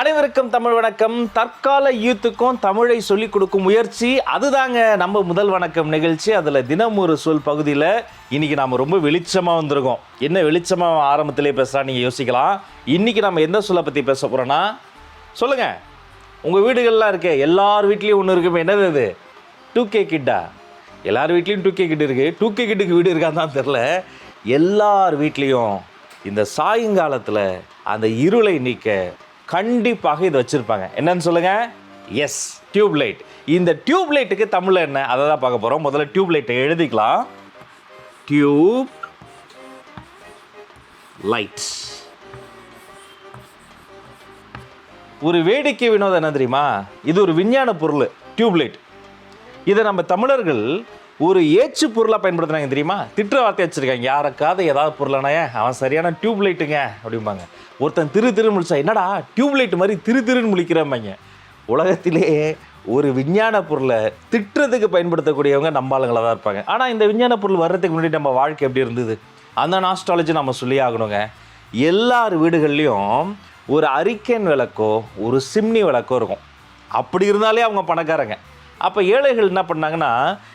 அனைவருக்கும் தமிழ் வணக்கம். தற்கால யூத்துக்கும் தமிழை சொல்லிக் கொடுக்கும் முயற்சி அதுதாங்க நம்ம முதல் வணக்கம் நிகழ்ச்சி. அதில் தினம் ஒரு சொல் பகுதியில் இன்னைக்கு நாம் ரொம்ப வெளிச்சமாக வந்திருக்கோம். என்ன வெளிச்சமாக ஆரம்பத்திலே பேசுகிறா நீங்கள் யோசிக்கலாம். இன்னைக்கு நம்ம எந்த சொல்லை பற்றி பேச போகிறோன்னா சொல்லுங்கள் உங்கள் வீடுகள்லாம் இருக்கே எல்லார் வீட்லேயும் ஒன்று இருக்குமே என்னது அது? டூ கே கிட்டா? எல்லார் வீட்லேயும் டூ கே கிட் இருக்குது டூ கே கிட்டுக்கு வீடு இருக்கான்னு தான் தெரில எல்லார் வீட்லேயும் இந்த சாயங்காலத்தில் அந்த இருளை நீக்க கண்டிப்பாக இதை வச்சுருப்பாங்க. என்னன்னு சொல்லுங்கள் எஸ் டியூப் லைட் இந்த டியூப் லைட்டுக்கு தமிழில் என்ன? அதை தான் பார்க்க போகிறோம் முதல்ல டியூப் லைட்டை எழுதிக்கலாம். டியூப் லைட் ஒரு வேடிக்கை வினோதம் என்ன தெரியுமா? இது ஒரு விஞ்ஞான பொருள் டியூப் லைட் இதை நம்ம தமிழர்கள் ஒரு ஏச்சு பொருளாக பயன்படுத்துனாங்க தெரியுமா? திட்டுற வார்த்தை வச்சுருக்காங்க. யாருக்காவது ஏதாவது பொருளானே அவன் சரியான டியூப் லைட்டுங்க அப்படிம்பாங்க. ஒருத்தன் திரு திரு முழிச்சா என்னடா டியூப் லைட் மாதிரி திரு திருன்னு முழிக்கிறம்பாங்க. உலகத்திலே ஒரு விஞ்ஞான பொருளை திட்டுறதுக்கு பயன்படுத்தக்கூடியவங்க நம்ம ஆளுங்களாக தான் இருப்பாங்க. ஆனால் இந்த விஞ்ஞான பொருள் வர்றதுக்கு முன்னாடி நம்ம வாழ்க்கை எப்படி இருந்தது? அந்த நாஸ்டாலஜி நம்ம சொல்லி ஆகணுங்க. எல்லார் வீடுகள்லேயும் ஒரு அரிக்கன் விளக்கோ ஒரு சிம்னி விளக்கோ இருக்கும். அப்படி இருந்தாலே அவங்க பணக்காரங்க. அப்போ ஏழைகள் என்ன பண்ணாங்கன்னா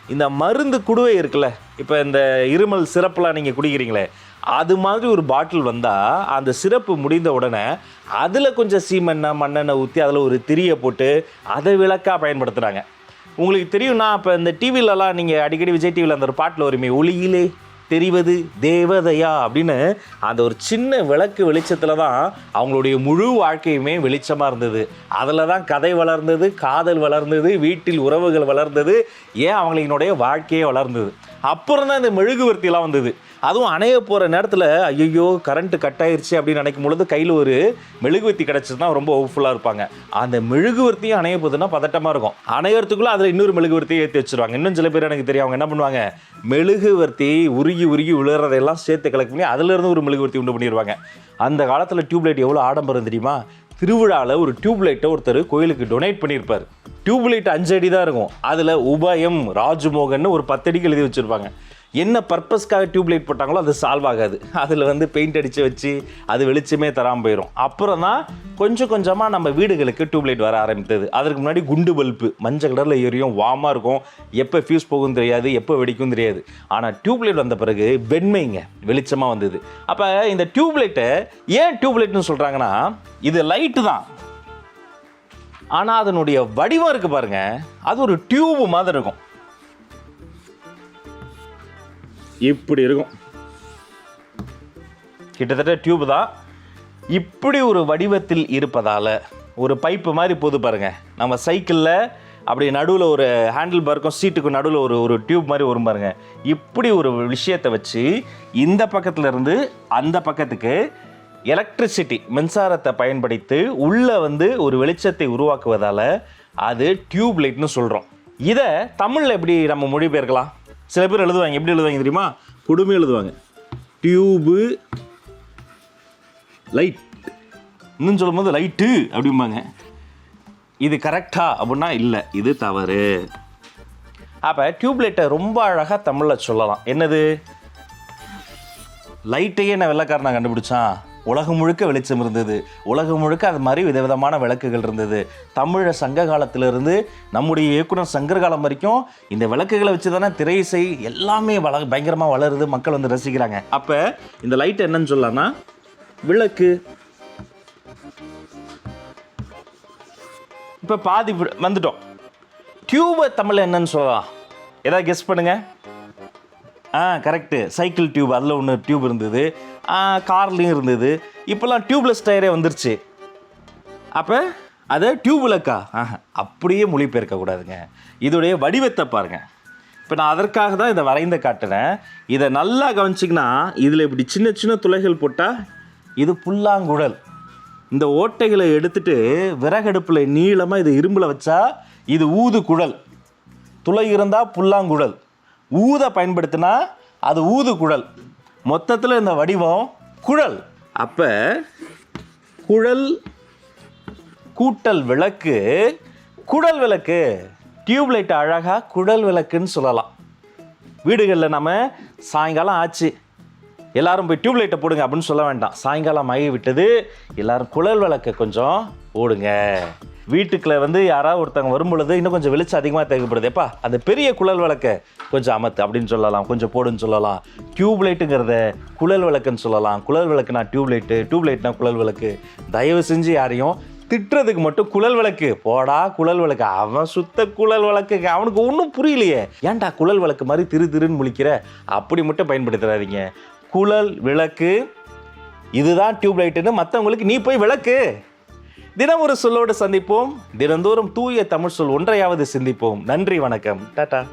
இந்த மருந்து குடுவை இருக்குல்ல இப்போ இந்த இருமல் சிறப்புலாம் நீங்கள் குடிக்கிறீங்களே அது மாதிரி ஒரு பாட்டில் வந்தால் அந்த சிறப்பு முடிந்த உடனே அதில் கொஞ்சம் சீமெண்ணெய் மண்ணெண்ணெய் ஊற்றி அதில் ஒரு திரியை போட்டு அதை விளக்காக பயன்படுத்துகிறாங்க உங்களுக்கு தெரியும்னா இப்போ இந்த டிவிலலாம் நீங்கள் அடிக்கடி விஜய் டிவியில் அந்த ஒரு பாட்டில் வருமே ஒளியிலே. தெரிவது தேவதையா அப்படின்னு அந்த ஒரு சின்ன விளக்கு வெளிச்சத்தில் தான் அவங்களுடைய முழு வாழ்க்கையுமே வெளிச்சமாக இருந்தது. அதில் தான் கதை வளர்ந்தது காதல் வளர்ந்தது வீட்டில் உறவுகள் வளர்ந்தது ஏன் அவங்களினுடைய வாழ்க்கையே வளர்ந்தது. அப்புறம் தான் இந்த மெழுகுவர்த்திலாம் வந்தது. அதுவும் அணைய போகிற நேரத்தில் ஐயோ கரண்ட்டு கட் ஆயிடுச்சு அப்படின்னு நினைக்கும் பொழுது கையில் ஒரு மெழுகுவர்த்தி கிடச்சிதுன்னா ரொம்ப ஹோப்ஃபுல்லாக இருப்பாங்க. அந்த மெழுகுவர்த்தியும் அணைய போகுதுன்னா பதட்டமாக இருக்கும். அணையறதுக்குள்ளே அதில் இன்னொரு மெழுகுவர்த்தியை ஏற்றி வச்சுருவாங்க. இன்னும் சில பேர் எனக்கு தெரியும் அவங்க என்ன பண்ணுவாங்க? மெழுகுவர்த்தி உருகி உருகி விழுறதையெல்லாம் சேர்த்து கலெக்ட் பண்ணி அதிலிருந்து ஒரு மெழுகுவர்த்தி உண்டு பண்ணிடுவாங்க அந்த காலத்தில் டியூப்லைட் எவ்வளோ ஆடம்பரம் தெரியுமா? திருவிழாவில் ஒரு டியூப்லைட்டை ஒருத்தர் கோயிலுக்கு டொனேட் பண்ணியிருப்பார். டியூப்லைட் அஞ்சு அடி தான் இருக்கும். அதில் உபயம் ராஜ்மோகன் ஒரு பத்தடிக்கு எழுதி வச்சுருப்பாங்க. என்ன பர்பஸ்க்காக டியூப்லைட் போட்டாங்களோ அது சால்வ் ஆகாது. அதில் வந்து பெயிண்ட் அடித்து வச்சு அது வெளிச்சமே தராமல் போயிடும் அப்புறம் தான் கொஞ்சம் கொஞ்சமாக நம்ம வீடுகளுக்கு டியூப்லைட் வர ஆரம்பித்தது. அதற்கு முன்னாடி குண்டு பல்பு மஞ்சள் கலரில் எரியும் வாமாக இருக்கும். எப்போ ஃபியூஸ் போகும் தெரியாது எப்போ வெடிக்கும் தெரியாது. ஆனால் டியூப்லைட் வந்த பிறகு வெண்மைங்க வெளிச்சமாக வந்தது. அப்போ இந்த டியூப்லைட்டை ஏன் டியூப்லைட்னு சொல்கிறாங்கன்னா இது லைட்டு தான். ஆனால் அதனுடைய வடிவம் இருக்குது பாருங்கள் அது ஒரு டியூப் மாதிரி இருக்கும். இப்படி இருக்கும். கிட்டத்தட்ட டியூப் தான். இப்படி ஒரு வடிவத்தில் இருப்பதால் ஒரு பைப்பு மாதிரி போது பாருங்கள் நம்ம சைக்கிளில் அப்படி நடுவில் ஒரு ஹேண்டில் பார்க்கும் சீட்டுக்கு நடுவில் ஒரு ஒரு டியூப் மாதிரி வரும் பாருங்க. இப்படி ஒரு விஷயத்தை வச்சு இந்த பக்கத்துலேருந்து அந்த பக்கத்துக்கு எலக்ட்ரிசிட்டி மின்சாரத்தை பயன்படுத்தி உள்ளே வந்து ஒரு வெளிச்சத்தை உருவாக்குவதால் அது டியூப் லைட்னு சொல்கிறோம் இதை தமிழில் எப்படி நம்ம மொழிபெயர்க்கலாம்? சில பேர் எழுதுவாங்க. எப்படி எழுதுவாங்க தெரியுமா? கொடுமை எழுதுவாங்க. Tube light. இன்னும் சொல்லும்போது லைட்டு அப்படிம்பாங்க. இது கரெக்டா அப்படின்னா இல்லை இது தவறு. அப்போ டியூப்லைட்டை ரொம்ப அழகாக தமிழில் சொல்லலாம். என்னது? லைட்டையே நான் வெள்ளக்காரன் நான் கண்டுபிடிச்சான்? உலகம் முழுக்க வெளிச்சம் இருந்தது. உலகம் முழுக்க அது மாதிரி விதவிதமான விளக்குகள் இருந்தது. தமிழ சங்க காலத்திலிருந்து நம்முடைய இயக்குனர் சங்கர் காலம் வரைக்கும் இந்த விளக்குகளை வச்சு தானே திரை இசை எல்லாமே வள பயங்கரமாக வளருது. மக்கள் வந்து ரசிக்கிறாங்க. அப்போ இந்த லைட் என்னன்னு சொல்லலாம்னா விளக்கு. இப்போ பாதி வந்துட்டோம். டியூபை தமிழில் என்னன்னு சொல்லலாம் ஏதாவது கெஸ் பண்ணுங்கள் ஆ கரெக்டு சைக்கிள் டியூப் அதில் ஒன்று டியூப் இருந்தது. கார்லேயும் இருந்தது. இப்போல்லாம் டியூப்லெஸ் டயரே வந்துருச்சு. அப்போ அதை டியூப் விளக்கா ஆஹா, அப்படியே மொழிபெயர்க்கக்கூடாதுங்க இதோடைய வடிவத்தை பாருங்கள் இப்போ நான் அதற்காக தான் இதை வரைந்து காட்டுறேன். இதை நல்லா கவனிச்சிங்கன்னா இதில் இப்படி சின்ன சின்ன துளைகள் போட்டால் இது புல்லாங்குழல். இந்த ஓட்டைகளை எடுத்துட்டு விறகடுப்பில் நீளமாக இது இரும்பில் வச்சா இது ஊது குழல். துளை இருந்தால் புல்லாங்குழல். ஊத பயன்படுத்தினா அது ஊது குழல். மொத்தத்தில் இந்த வடிவம் குழல். அப்போ குழல் கூட்டல் விளக்கு குழல் விளக்கு. டியூப்லைட் அழகாக குழல் விளக்குன்னு சொல்லலாம். வீடுகளில் நம்ம சாயங்காலம் ஆச்சு. எல்லாரும் போய் டியூப்லைட்டை போடுங்க அப்படின்னு சொல்ல வேண்டாம். சாயங்காலம் ஆகி விட்டது எல்லாரும் குழல் விளக்கை கொஞ்சம் ஓடுங்க வீட்டுக்குள்ள வந்து யாராவது ஒருத்தவங்க வரும்பொழுது இன்னும் கொஞ்சம் வெளிச்சம் அதிகமாக தேவைப்படுது. எப்பா அந்த பெரிய குழல் விளக்கை கொஞ்சம் அமத்து அப்படின்னு சொல்லலாம். கொஞ்சம் போடுன்னு சொல்லலாம். டியூப் லைட்டுங்கிறத குழல் விளக்குன்னு சொல்லலாம். குழல் விளக்குனா டியூப் லைட்டு டியூப் லைட்னா குழல் விளக்கு. தயவு செஞ்சு யாரையும் திட்டுறதுக்கு மட்டும் குழல் விளக்கு. போடா குழல் விளக்கு. அவன் சுத்த குழல் விளக்கு. அவனுக்கு ஒன்றும் புரியலையே. ஏன்டா குழல் விளக்கு மாதிரி திரு திருன்னு முழிக்கிற? அப்படி மட்டும் பயன்படுத்துறாதீங்க குழல் விளக்கு இதுதான் டியூப் லைட்டுன்னு மற்றவங்களுக்கு நீ போய் விளக்கு. தினம் ஒரு சொல்லோடு சந்திப்போம். தினந்தோறும் தூய தமிழ் சொல் ஒன்றையாவது சிந்திப்போம். நன்றி வணக்கம். டாடா.